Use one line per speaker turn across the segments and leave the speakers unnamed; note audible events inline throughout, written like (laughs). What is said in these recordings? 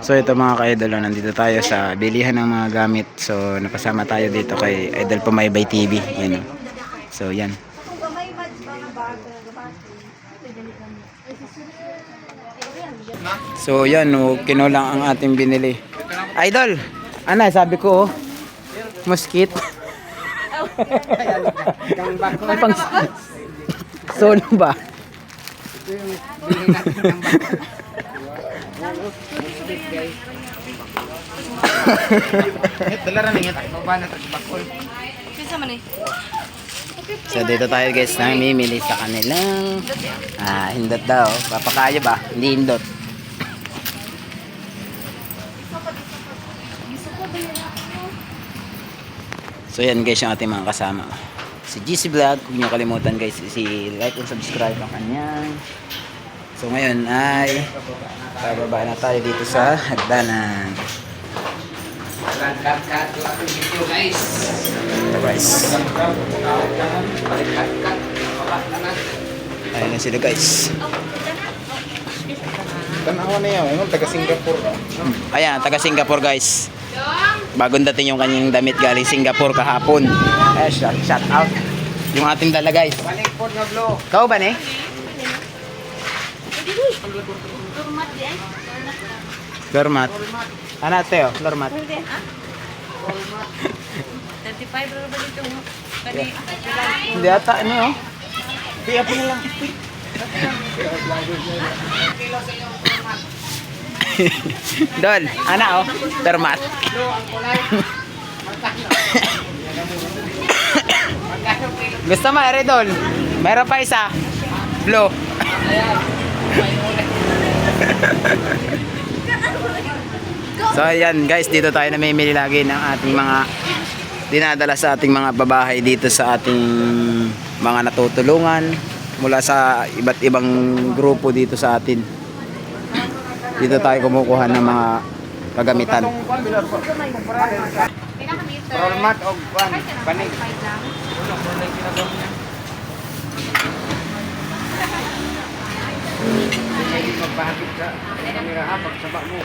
So ito mga ka-idol, oh, nandito tayo sa bilihan ng mga gamit. So napasama tayo dito kay Idol Pumaybay TV. Yan, oh. So yan. So yan, oh, kinulang ang ating binili. Idol! Ano, sabi ko, oh, mosquito. May pang solo ba?
Baba na tayo bakol.
Kisa man eh.
So dito tayo guys namimili sa kanilang ah, hindot daw. Papakaya ba? Hindi hindot. So yan guys yung ating mga kasama. Si GC Vlog, huwag niyo kalimutan guys si like and subscribe ang kanyang. So ngayon ay bababa na tayo dito sa hagdanan.
Guys.
Ayun na sila guys.
Tanawa na yan. Ano? Taga Singapore.
Ayan, taga Singapore guys. Bagong dating yung kanyang damit galing Singapore kahapon. Eh, shout, shout out. Yung ating dala guys.
Balik po na blo.
Kau ba ni?
Turmat di ay.
Lormat. Ano Teo? Lormat.
35 ra ba dito? Kani
Hindi ata, ano oh. Piya po na lang. (laughs) Dol, ana oh. Lormat. (laughs) Gusto mo, ere Dol? Meron pa isa. Blue. So ayan guys, dito tayo namimili lagi ng ating mga dinadala sa ating mga babahay dito sa ating mga natutulungan mula sa iba't ibang grupo dito sa atin. Dito tayo kumukuha ng mga kagamitan.
Rolmat o kwan. Panig. Magpahagit sa kamera ha. Mo.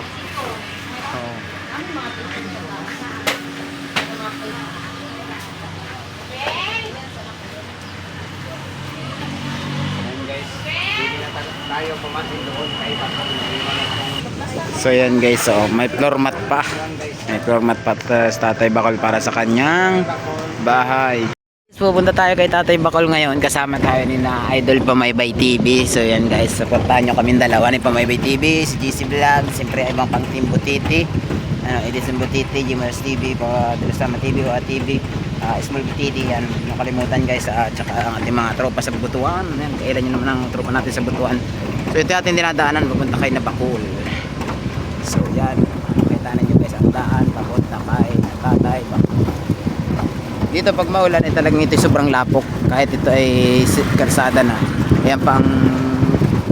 Pumasin doon kay Bakal.
So ayan guys, so may floor mat pa. May floor mat pa uh, sa Tatay Bakol para sa kanyang bahay. Pupunta tayo kay Tatay Bakol ngayon kasama tayo ni na Idol Pamaybay TV. So yan guys, supportahan nyo kami dalawa ni Pamaybay TV, si GC Vlog, siyempre ibang pang Team Butiti. Ano, Edison Butiti, Jimers TV, pa Dalasama TV, Hoa TV, ah, Small Butiti, yan. Huwag nyo kalimutan guys, at saka ang ating mga tropa sa Butuan. Yan, kailan nyo naman ang tropa natin sa Butuan. So ito ating dinadaanan, pupunta kayo na Bakul. So yan, makita ninyo guys ang daan, papunta kay Tatay Bakul. Dito pag maulan ay talagang ito sobrang lapok kahit ito ay kalsada na. Ayan pang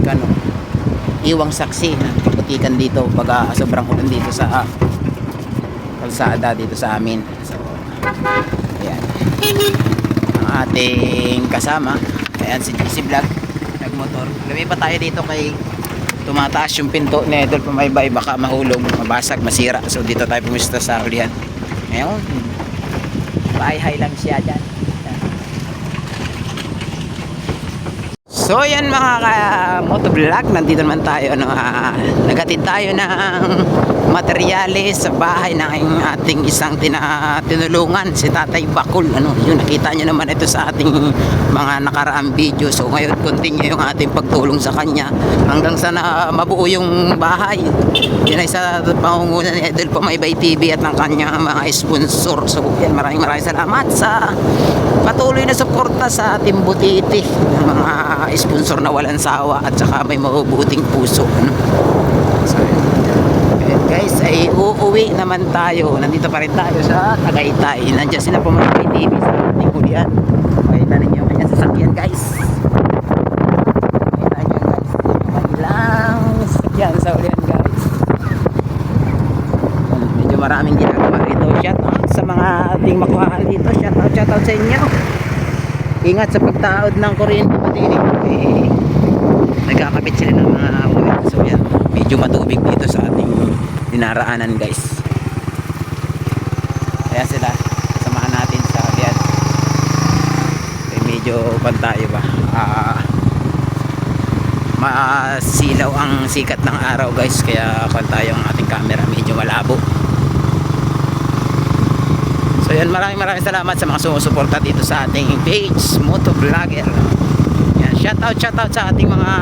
ano, iwang saksi na kaputikan dito pag ah, sobrang ulan dito sa ah, kalsada dito sa amin. So, ayan. Ang ating kasama, ayan si GC Vlog, nagmotor. Lumipat tayo dito kay tumataas yung pinto ni Idol Pumaybay baka mahulog, mabasag, masira. So dito tayo pumista sa ulihan. Ngayon, Bahay lang siya dyan. So yan mga ka motovlog, nandito naman tayo ano, ah, nagatid tayo ng materyales sa bahay ng ating isang tina, tinulungan si Tatay Bakul. Ano, yun nakita nyo naman ito sa ating mga nakaraang video. So ngayon continue yung ating pagtulong sa kanya hanggang sa na mabuo yung bahay. Yun ay sa pangunguna ni Idol Pamaybay TV at ng kanyang mga sponsor. So yan maraming maraming salamat sa patuloy na suporta sa ating butiti ng mga sponsor na walang sawa at saka may mabubuting puso. Ano? Uuwi naman tayo. Nandito pa rin tayo sa Tagaytay. Nandiyan sila Pamaybay TV sa ating kulian. Makita ninyo ang kanyang sasakyan guys. Makita nyo guys kanilang sasakyan sa ulian guys. Medyo maraming ginagawa rito. Shout out sa mga ating makuhaan dito. Shout out shout out sa inyo. Ingat sa pagtaod ng kuryente din eh nagkakabit sila ng mga oil. So yan, medyo matubig dito sa ating dinaraanan guys. Kaya sila, samahan natin sa biyan. Eh, medyo pantayo ba? Ah, masilaw ang sikat ng araw guys kaya pantayo ang ating camera medyo malabo so yan maraming maraming salamat sa mga sumusuporta dito sa ating page motovlogger yan shout out shout out sa ating mga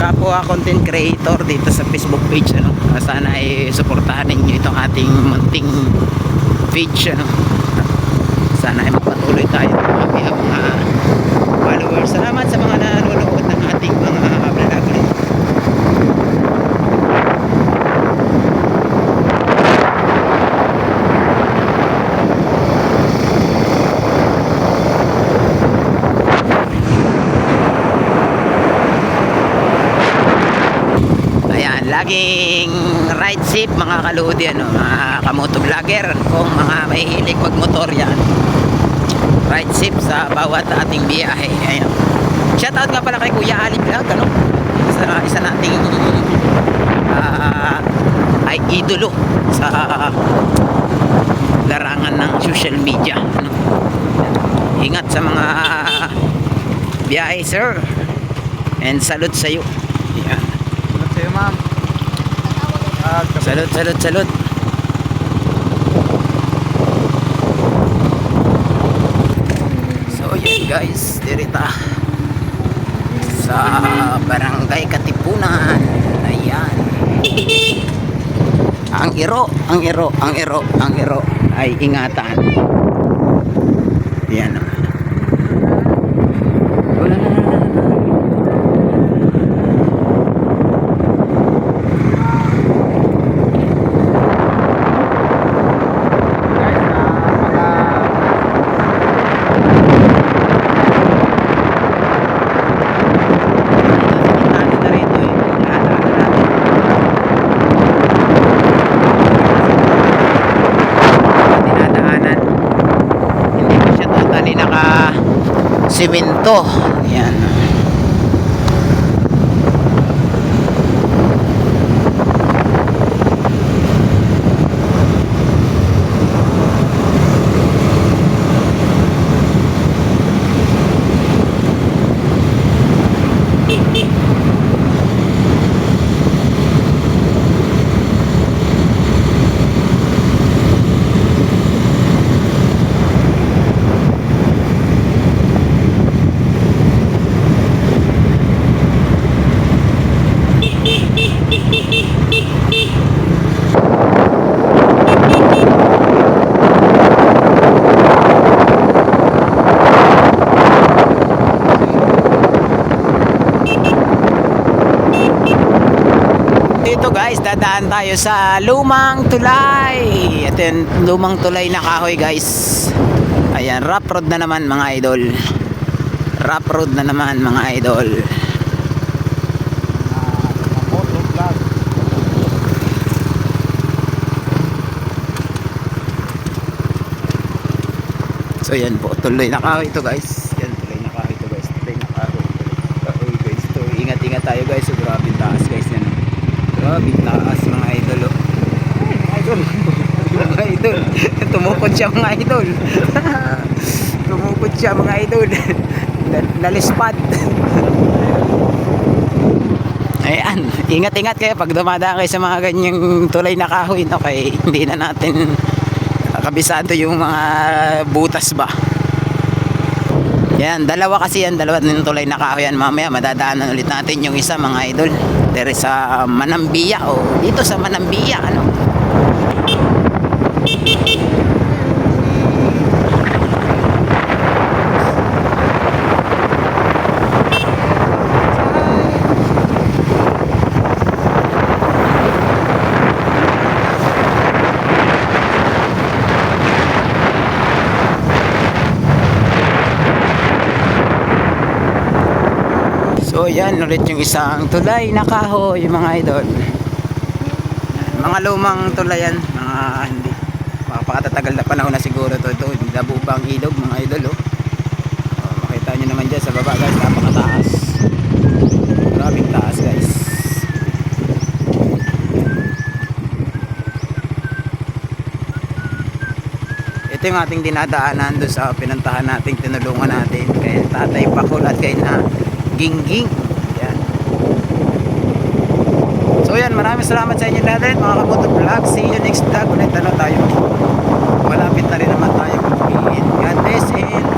kapwa content creator dito sa facebook page ano. Sana ay suportahan ninyo itong ating munting page ano. Sana ay magpatuloy tayo mga mga followers. Salamat sa mga nanonood ng ating mga vlogger Ayan, laging ride safe mga kaludi ano, mga kamoto vlogger kung mga mahihilig magmotor yan. Ride safe sa bawat ating biyahe. Ayan. Shoutout nga pala kay Kuya Ali Vlog ano. Isa, isa nating ah, ay idolo sa larangan ng social media. Ano. Ingat sa mga biyahe sir. And salute sa iyo. Ayan.
Salamat sa'yo, ma'am.
Salud, salud, salud. So yun guys, dirita sa barangay Katipunan. Ayan. Ang iro, ang iro, ang iro, ang iro ay ingatan. Yan naman. Wala na, na, na, na.
guys, ah, mga
Ano na rito eh. Ano na dinadaanan hindi ko siya totally naka simento. Yan dito dadaan tayo sa lumang tulay ito yung lumang tulay na kahoy guys ayan rough road na naman mga idol rough road na naman mga idol. So yan po, tuloy na kahoy ito guys. Yan, tuloy na kahoy ito guys. Tuloy na kahoy. Kahoy guys. So, ingat-ingat tayo guys. So, grabe taas guys yan. Grabe yung taas mga idol. Oh. Idol. mga idol. (laughs) Tumukod siya mga idol. (laughs) Tumukod siya mga idol. (laughs) Na- Nalispad. Ayan, ingat-ingat kayo pag dumadaan kayo sa mga ganyang tulay na kahoy, no? Kaya hindi na natin kabisado yung mga butas ba. Yan, dalawa kasi yan, dalawa ng tulay na kahoy yan. Mamaya madadaanan ulit natin yung isa mga idol. There sa Manambiya o dito sa Manambiya ano. So yan ulit yung isang tulay na kahoy mga idol. Mga lumang tulayan, mga hindi mapakatatagal na panahon na siguro to ito. Dabubang ilog mga idol oh. oh makita niyo naman diyan sa baba guys, napakataas. Maraming taas guys. ito yung ating dinadaanan doon sa pinuntahan nating tinulungan natin kay Tatay Pakul at kay na Gingging. Yan. So yan, maraming salamat sa inyo lahat mga kabuto vlog. See you next vlog. Ulit ano tayo. Malapit na rin naman tayo. God bless and